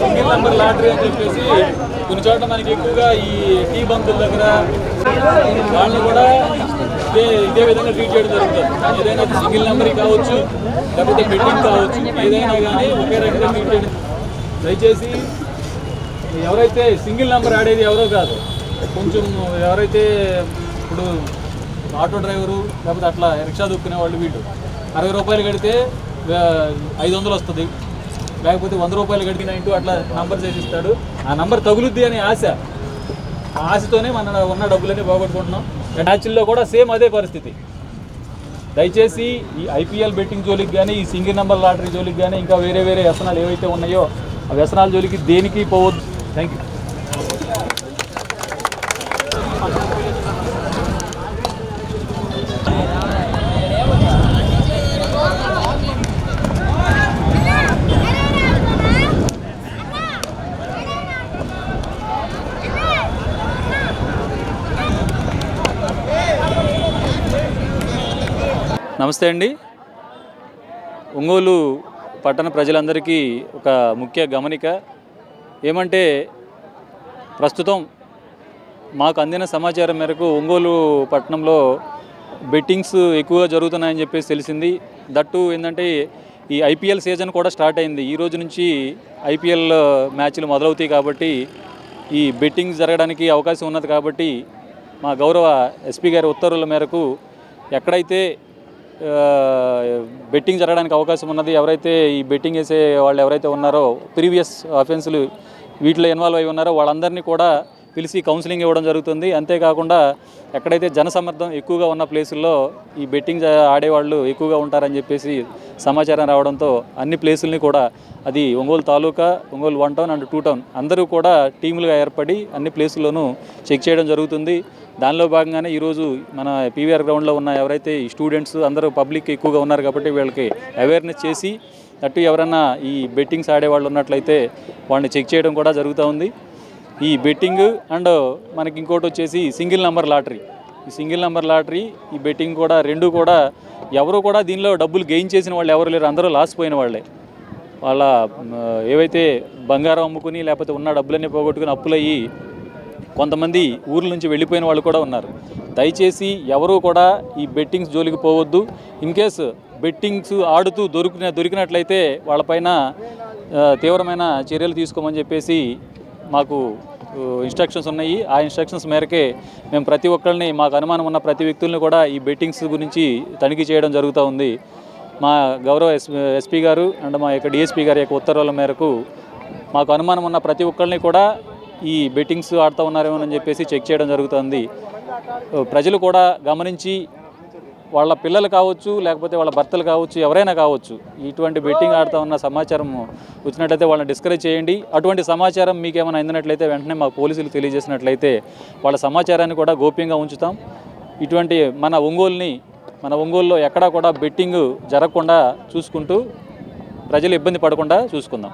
Single number lottery అని చెప్పేసి కొన్ని చోట్ల మనకి ఎక్కువగా ఈ టీ బంకుల దగ్గర వాళ్ళని కూడా ఇదే ఇదే విధంగా ట్రీట్ చేయడం జరుగుతుంది. ఏదైనా సింగిల్ నెంబర్ కావచ్చు లేకపోతే బెట్టింగ్ కావచ్చు ఏదైనా కానీ ఒకే రకంగా ట్రీట్ చేయడం. దయచేసి ఎవరైతే సింగిల్ నెంబర్ ఆడేది ఎవరో కాదు కొంచెం ఎవరైతే ఇప్పుడు ఆటో డ్రైవరు లేకపోతే అట్లా రిక్షా దొక్కునే వాళ్ళు వీళ్ళు అరవై రూపాయలు కడితే ఐదు వందలు వస్తుంది. లేకపోతే వంద రూపాయలు కడిగిన ఇంటూ అట్లా నంబర్ చేసిస్తాడు. ఆ నంబర్ తగులుద్ది అనే ఆశ. ఆ ఆశతోనే మన ఉన్న డబ్బులన్నీ పోగొట్టుకుంటున్నాం. మ్యాచ్ల్లో కూడా సేమ్ అదే పరిస్థితి. దయచేసి ఈ ఐపీఎల్ బెట్టింగ్ జోలికి కానీ ఈ సింగిల్ నెంబర్ లాటరీ జోలికి కానీ ఇంకా వేరే వేరే వ్యసనాలు ఏవైతే ఉన్నాయో ఆ వ్యసనాల జోలికి దేనికి పోవద్దు. థ్యాంక్ యూ నమస్తే అండి. ఒంగోలు పట్టణ ప్రజలందరికీ ఒక ముఖ్య గమనిక ఏమంటే ప్రస్తుతం మాకు అందిన సమాచారం మేరకు ఒంగోలు పట్టణంలో బెట్టింగ్స్ ఎక్కువగా జరుగుతున్నాయని చెప్పేసి తెలిసింది. దట్టు ఏంటంటే ఈ ఐపీఎల్ సీజన్ కూడా స్టార్ట్ అయింది. ఈ రోజు నుంచి ఐపీఎల్ మ్యాచ్లు మొదలవుతాయి కాబట్టి ఈ బెట్టింగ్ జరగడానికి అవకాశం ఉన్నది కాబట్టి మా గౌరవ ఎస్పీ గారి ఉత్తర్వుల మేరకు ఎక్కడైతే బెట్టింగ్ జరగడానికి అవకాశం ఉన్నది. ఎవరైతే ఈ బెట్టింగ్ వేసే వాళ్ళు ఎవరైతే ఉన్నారో ప్రీవియస్ అఫెన్సులు వీటిలో ఇన్వాల్వ్ అయి ఉన్నారో వాళ్ళందరినీ కూడా పిలిచి కౌన్సిలింగ్ ఇవ్వడం జరుగుతుంది. అంతేకాకుండా ఎక్కడైతే జనసమ్మర్దం ఎక్కువగా ఉన్న ప్లేసుల్లో ఈ బెట్టింగ్ ఆడేవాళ్ళు ఎక్కువగా ఉంటారని చెప్పేసి సమాచారం రావడంతో అన్ని ప్లేసుల్ని కూడా అది ఒంగోలు తాలూకా Ongole one town and two town అందరూ కూడా టీములుగా ఏర్పడి అన్ని ప్లేసుల్లోనూ చెక్ చేయడం జరుగుతుంది. దానిలో భాగంగానే ఈరోజు మన పీవీఆర్ గ్రౌండ్లో ఉన్న ఎవరైతే ఈ స్టూడెంట్స్ అందరూ పబ్లిక్ ఎక్కువగా ఉన్నారు కాబట్టి వీళ్ళకి అవేర్నెస్ చేసి అటు ఎవరైనా ఈ బెట్టింగ్స్ ఆడేవాళ్ళు ఉన్నట్లయితే వాళ్ళని చెక్ చేయడం కూడా జరుగుతూ ఉంది. ఈ బెట్టింగ్ అండ్ మనకి ఇంకోటి వచ్చేసి సింగిల్ నెంబర్ లాటరీ ఈ సింగిల్ నెంబర్ లాటరీ ఈ బెట్టింగ్ కూడా రెండు కూడా ఎవరు కూడా దీనిలో డబ్బులు గెయిన్ చేసిన వాళ్ళు ఎవరు లేరు. అందరూ లాస్ పోయిన వాళ్ళే. వాళ్ళ ఏవైతే బంగారం అమ్ముకుని లేకపోతే ఉన్న డబ్బులన్నీ పోగొట్టుకుని అప్పులయ్యి కొంతమంది ఊర్ల నుంచి వెళ్ళిపోయిన వాళ్ళు కూడా ఉన్నారు. దయచేసి ఎవరూ కూడా ఈ బెట్టింగ్స్ జోలికి పోవద్దు. ఇన్ కేసు బెట్టింగ్స్ ఆడుతూ దొరికిన దొరికినట్లయితే వాళ్ళపైన తీవ్రమైన చర్యలు తీసుకోమని చెప్పేసి మాకు ఇన్స్ట్రక్షన్స్ ఉన్నాయి. ఆ ఇన్స్ట్రక్షన్స్ మేరకే మేము ప్రతి ఒక్కరిని మాకు అనుమానం ఉన్న ప్రతి వ్యక్తుల్ని కూడా ఈ బెట్టింగ్స్ గురించి తనిఖీ చేయడం జరుగుతూ ఉంది. మా గౌరవ ఎస్ ఎస్పీ గారు అండ్ మా యొక్క డిఎస్పీ గారి యొక్క ఉత్తర్వుల మేరకు మాకు అనుమానం ఉన్న ప్రతి ఒక్కరిని కూడా ఈ బెట్టింగ్స్ ఆడుతూ ఉన్నారేమోనని చెప్పేసి చెక్ చేయడం జరుగుతుంది ప్రజలు కూడా గమనించి వాళ్ళ పిల్లలు కావచ్చు లేకపోతే వాళ్ళ భర్తలు కావచ్చు ఎవరైనా కావచ్చు ఇటువంటి బెట్టింగ్ ఆడుతూ ఉన్న సమాచారం వచ్చినట్లయితే వాళ్ళని డిస్కరేజ్ చేయండి. అటువంటి సమాచారం మీకు ఏమైనా అందినట్లయితే వెంటనే మా పోలీసులు తెలియజేసినట్లయితే వాళ్ళ సమాచారాన్ని కూడా గోప్యంగా ఉంచుతాం. ఇటువంటి మన ఒంగోలుని మన ఒంగోలులో ఎక్కడా కూడా బెట్టింగ్ జరగకుండా చూసుకుంటూ ప్రజలు ఇబ్బంది పడకుండా చూసుకుందాం.